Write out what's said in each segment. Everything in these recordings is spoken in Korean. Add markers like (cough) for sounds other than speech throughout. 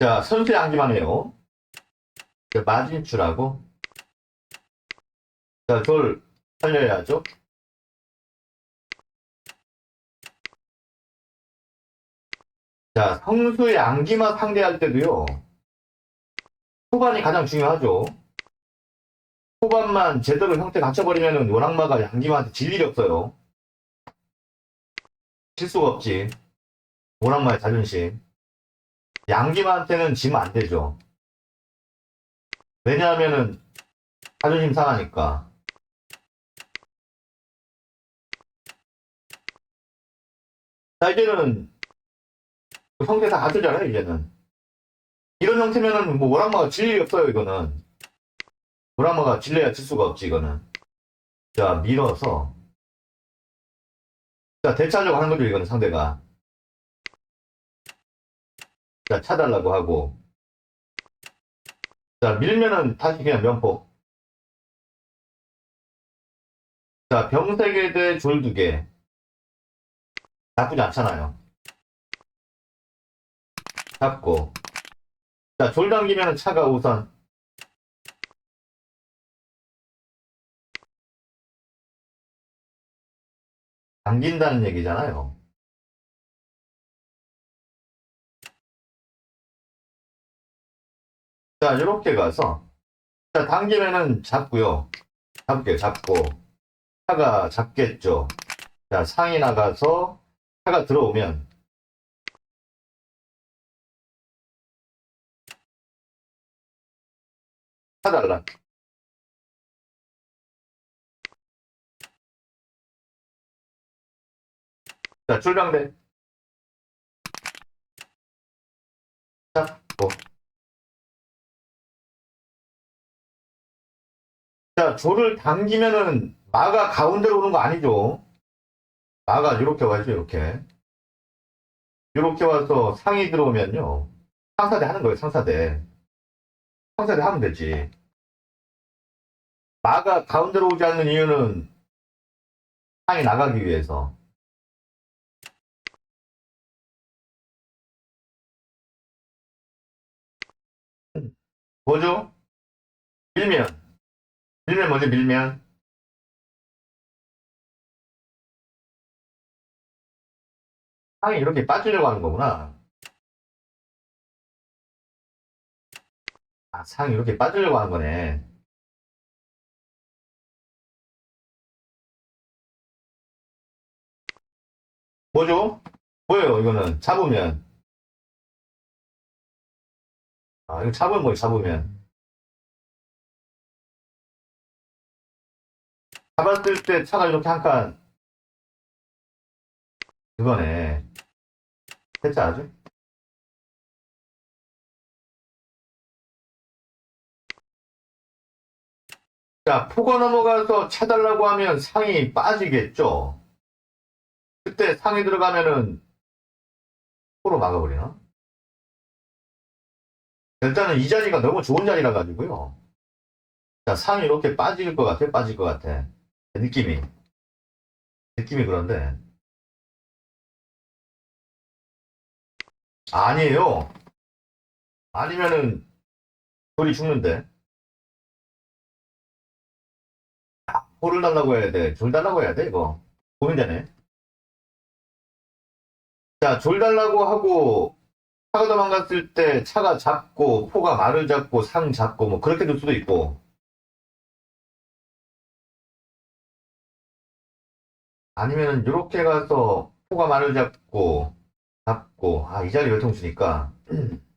자, 선수의 해요. 자, 마진출하고. 자, 돌 살려야죠. 자, 성수의 암기만 상대할 때도요. 초반이 가장 중요하죠. 초반만 제대로 형태 갖춰버리면은 원악마가 양기마한테 질 일이 없어요. 실수가 없지. 원악마의 자존심. 양기마한테는 지면 안 되죠. 왜냐하면은 자존심 상하니까. 자, 이제는 형태 다 갖춰잖아요, 이제는. 이런 형태면은 뭐 원악마가 질 일이 없어요, 이거는. 원악마가 질려야 질 수가 없지, 이거는. 자, 밀어서. 자, 대차하려고 하는 거죠, 이거는 상대가. 자, 차달라고 하고. 자, 밀면은 다시 그냥 면포. 자, 병 3개 대 졸 2개. 나쁘지 않잖아요. 잡고. 자, 졸 당기면은 차가 우선. 당긴다는 얘기잖아요. 자, 이렇게 가서, 자, 당기면은 잡고요. 잡게, 잡고, 차가 잡겠죠. 자, 상이 나가서, 차가 들어오면, 차달라. 자, 출병대. 잡고. 자, 조를 당기면은 마가 가운데로 오는 거 아니죠? 마가 이렇게 와야죠, 이렇게. 이렇게 와서 상이 들어오면요. 상사대 하는 거예요, 상사대. 상사대 하면 되지. 마가 가운데로 오지 않는 이유는 상이 나가기 위해서. 뭐죠? 밀면. 밀면 뭐죠, 밀면? 상이 이렇게 빠지려고 하는 거구나. 아, 상이 이렇게 빠지려고 하는 거네. 뭐죠? 뭐예요, 이거는? 잡으면. 아, 이거 잡으면 뭐예요, 잡으면. 잡았을 때 차가 이렇게 한 칸. 그거네. 됐지, 아주? 자, 포가 넘어가서 차달라고 하면 상이 빠지겠죠? 그때 상이 들어가면은 포로 막아버리나? 일단은 이 자리가 너무 좋은 자리라 가지고요. 자, 상이 이렇게 빠질 것 같아, 빠질 것 같아. 느낌이. 느낌이 그런데. 아니에요. 아니면은, 돌이 죽는데. 아, 포를 달라고 해야 돼. 졸 달라고 해야 돼, 이거. 고민되네. 자, 졸 달라고 하고, 차가 도망갔을 때 차가 잡고, 포가 말을 잡고, 상 잡고, 뭐, 그렇게 될 수도 있고. 아니면은, 이렇게 가서, 포가 말을 잡고, 잡고, 아, 이 자리 외통 주니까. (clears throat)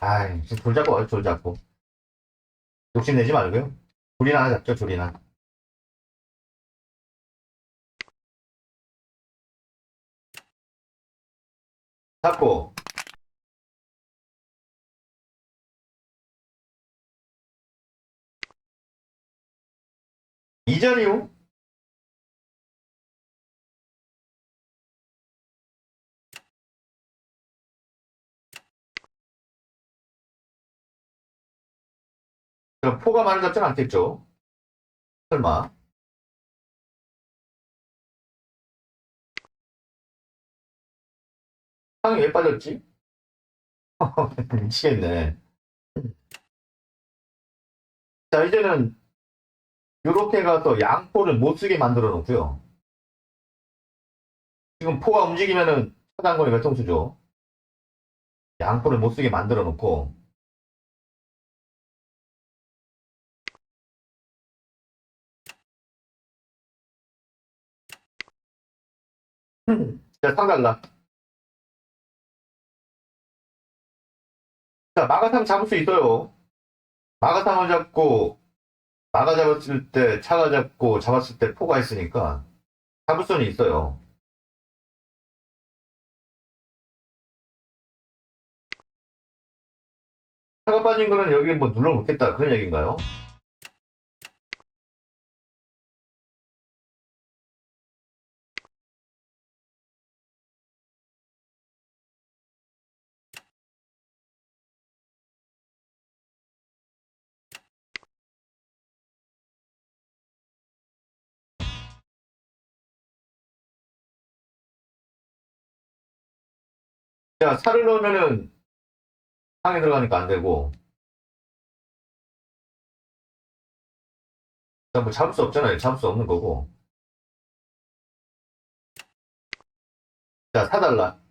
아이, 지금 돌 잡고 와요, 돌 잡고. 욕심내지 말고요. 돌이나 하나 잡죠, 돌이나. 잡고. 이전이요? 포가 많이 잡진 않겠죠? 설마. 상이 왜 빠졌지? (laughs) 미치겠네. 자, 이제는 이렇게 가서 양포를 못 쓰게 만들어 놓고요. 지금 포가 움직이면은 차단거리 몇 통수죠. 양포를 못 쓰게 만들어 놓고 자, 상달라. 자, 마가삼 잡을 수 있어요. 마가삼을 잡고, 마가 잡았을 때, 차가 잡고, 잡았을 때 포가 있으니까, 잡을 수는 있어요. 차가 빠진 거는 여기 뭐 눌러 놓겠다. 그런 얘기인가요? 자, 살을 넣으면은 상에 들어가니까 안 되고. 자, 뭐 잡을 수 없잖아요. 잡을 수 없는 거고. 자, 사달라.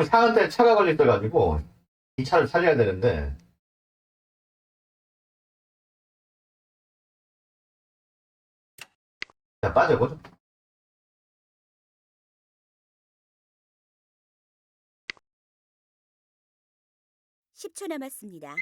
지금 상한테 차가 걸려 있어가지고 이 차를 살려야 되는데 자 빠져보죠 십초 남았습니다.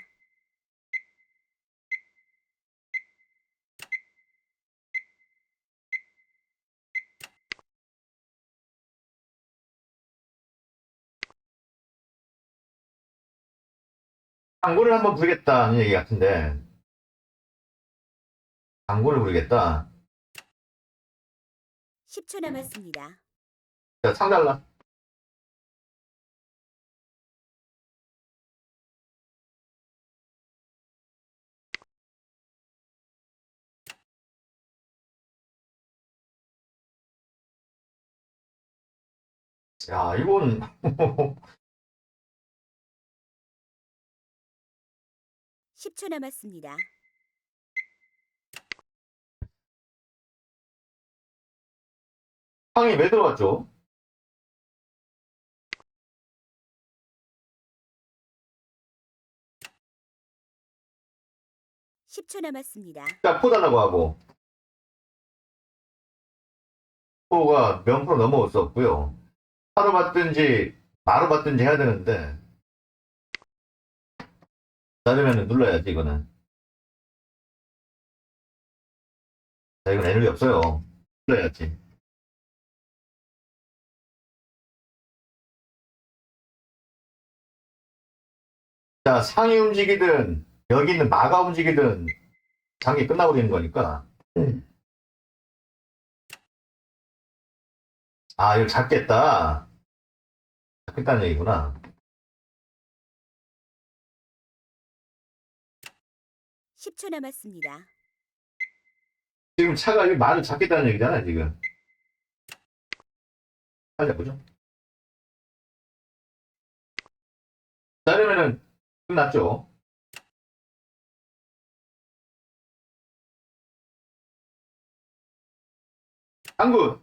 당구를 한번 부르겠다는 얘기 같은데. 당구를 부르겠다. 십초 남았습니다. 자 상달라. 야 이건 (laughs) 십초 남았습니다. 상이 왜 들어갔죠? 십초 남았습니다. 자, 포달라고 하고. 포가 수 없고요. 하루 받든지, 마루 받든지 해야 되는데. 자르면 눌러야지, 이거는. 자, 이건 에너지 없어요. 눌러야지. 자, 상이 움직이든, 여기 있는 마가 움직이든, 장기 끝나버리는 거니까. 아, 이거 잡겠다. 잡겠다는 얘기구나. 십초 남았습니다. 지금 차가 이 말을 잡겠다는 얘기잖아, 지금. 살려보죠. 자, 이러면은 끝났죠. 당구.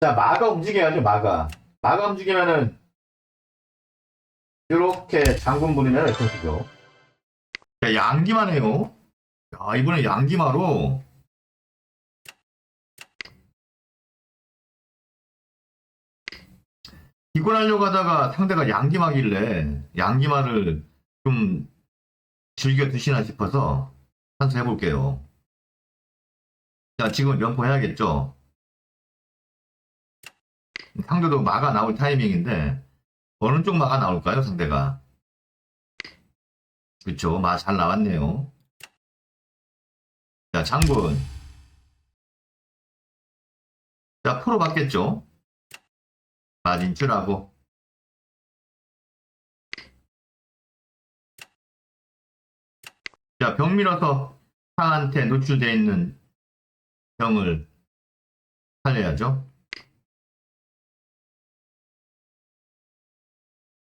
자, 마가 움직여야죠, 마가. 마가 움직이면은, 이렇게 장군 부리면 어떻게죠? 자, 양기만 해요. 야, 이번에 양기마로. 이걸 하려고 하다가 상대가 양기마길래, 양기마를 좀 즐겨 드시나 싶어서 한번 해볼게요. 자, 지금 명포 해야겠죠? 상대도 마가 나올 타이밍인데, 어느 쪽 마가 나올까요, 상대가? 그쵸, 마 잘 나왔네요. 자, 장군. 자, 프로 받겠죠? 마진줄하고. 자, 병 밀어서 상한테 노출되어 있는 병을 살려야죠.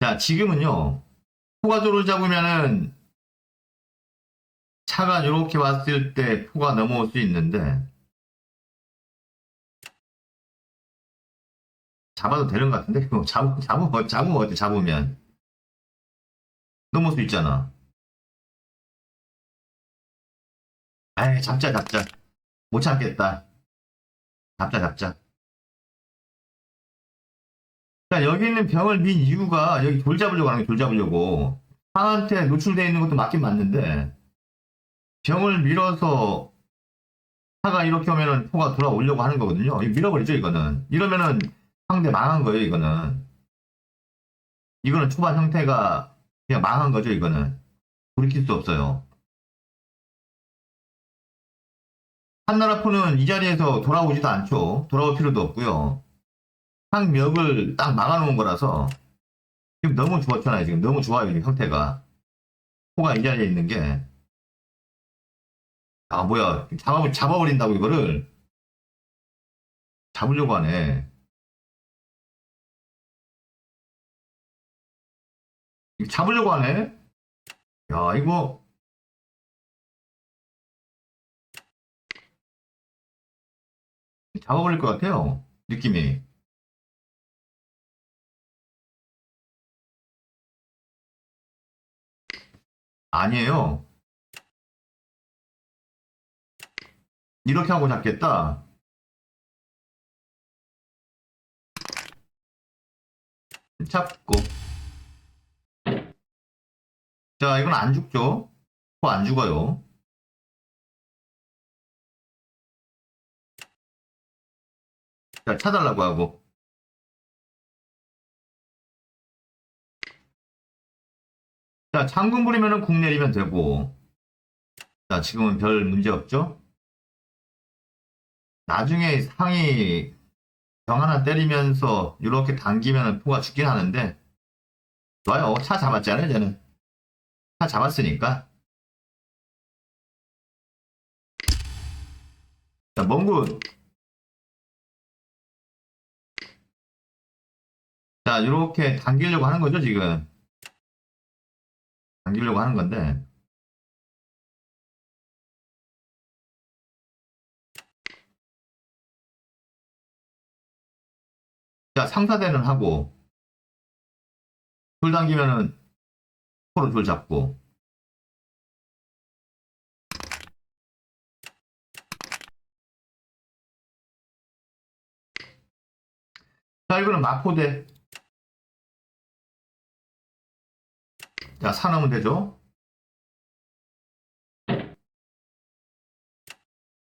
자, 지금은요, 포가도를 잡으면은 차가 이렇게 왔을 때 포가 넘어올 수 있는데, 잡아도 되는 것 같은데? 뭐 잡, 잡으면, 잡으면 어때, 잡으면. 넘을 수 있잖아. 아이, 잡자, 잡자. 못 참겠다. 잡자, 잡자. 자, 여기 있는 병을 민 이유가 여기 돌 잡으려고 하는 게돌 잡으려고. 상한테 노출되어 있는 것도 맞긴 맞는데, 병을 밀어서 차가 이렇게 오면은 포가 돌아오려고 하는 거거든요. 밀어버리죠, 이거는. 이러면은 상대 망한 거예요, 이거는. 이거는 초반 형태가 그냥 망한 거죠, 이거는. 돌이킬 수 없어요. 한나라 포는 이 자리에서 돌아오지도 않죠. 돌아올 필요도 없고요. 상멱을 딱 막아놓은 거라서 지금 너무 좋았잖아요. 지금 너무 좋아요. 지금 형태가. 포가 이 자리에 있는 게. 아, 뭐야. 잡아, 잡아버린다고 이거를. 잡으려고 하네. 잡으려고 하네? 야, 이거. 잡아버릴 것 같아요. 느낌이. 아니에요. 이렇게 하고 잡겠다. 잡고. 자, 이건 안 죽죠? 코안 죽어요. 자, 차달라고 하고. 자, 장군 부리면은 궁 내리면 되고. 자, 지금은 별 문제 없죠? 나중에 상이 병 하나 때리면서 이렇게 당기면 포가 죽긴 하는데, 좋아요. 차 잡았잖아요, 쟤는. 차 잡았으니까. 자, 멍군. 자, 이렇게 당기려고 하는 거죠, 지금. 당기려고 하는 건데. 자, 상사대는 하고, 돌 당기면은, 코로 돌 잡고. 자, 이거는 마포대. 자, 사놓으면 되죠?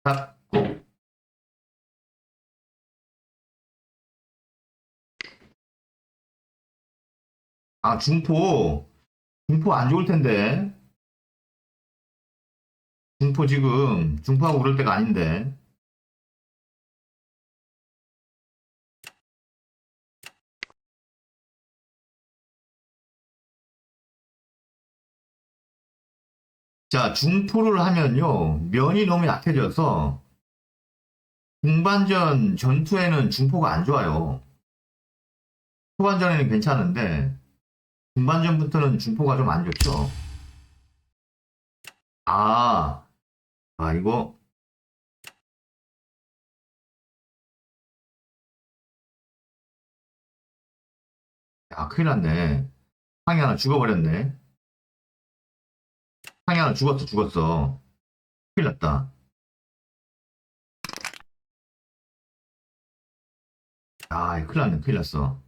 잡고. 아, 중포. 중포 안 좋을 텐데. 중포 지금, 중포하고 그럴 때가 아닌데. 자, 중포를 하면요, 면이 너무 약해져서, 중반전 전투에는 중포가 안 좋아요. 후반전에는 괜찮은데, 중반전부터는 중포가 좀 안 좋죠. 아, 아, 이거, 야, 큰일 났네. 상이 하나 죽어버렸네. 하나 죽었어, 죽었어. 큰일 났다. 아, 큰일 났네, 큰일 났어.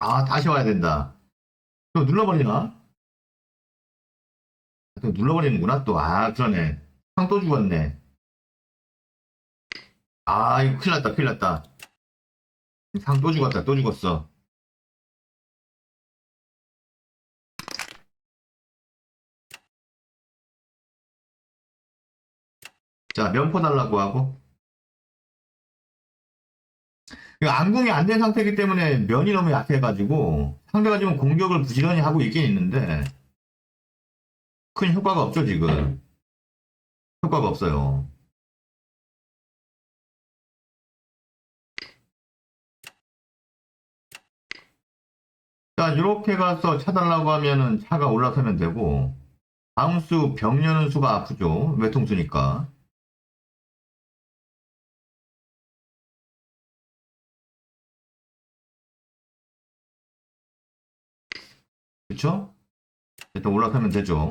아, 다시 와야 된다. 또 눌러버리나? 또 눌러버리는구나, 또. 아, 그러네. 상또 죽었네. 아, 이거 큰일 났다, 큰일 났다. 상 또 죽었다, 또 죽었어. 자, 면포 달라고 하고. 안궁이 안 된 상태이기 때문에 면이 너무 약해가지고 상대가 지금 공격을 부지런히 하고 있긴 있는데 큰 효과가 없죠, 지금. 효과가 없어요. 자, 이렇게 가서 차달라고 하면은 차가 올라서면 되고, 다음 수 병려는 수가 아프죠. 외통수니까. 그쵸? 일단 올라서면 되죠.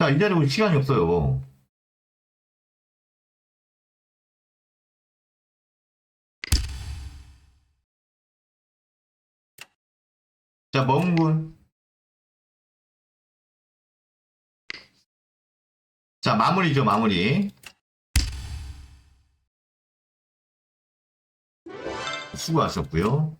자, 이제는 시간이 없어요. 자, 멍군. 자, 마무리죠, 마무리. 수고하셨고요.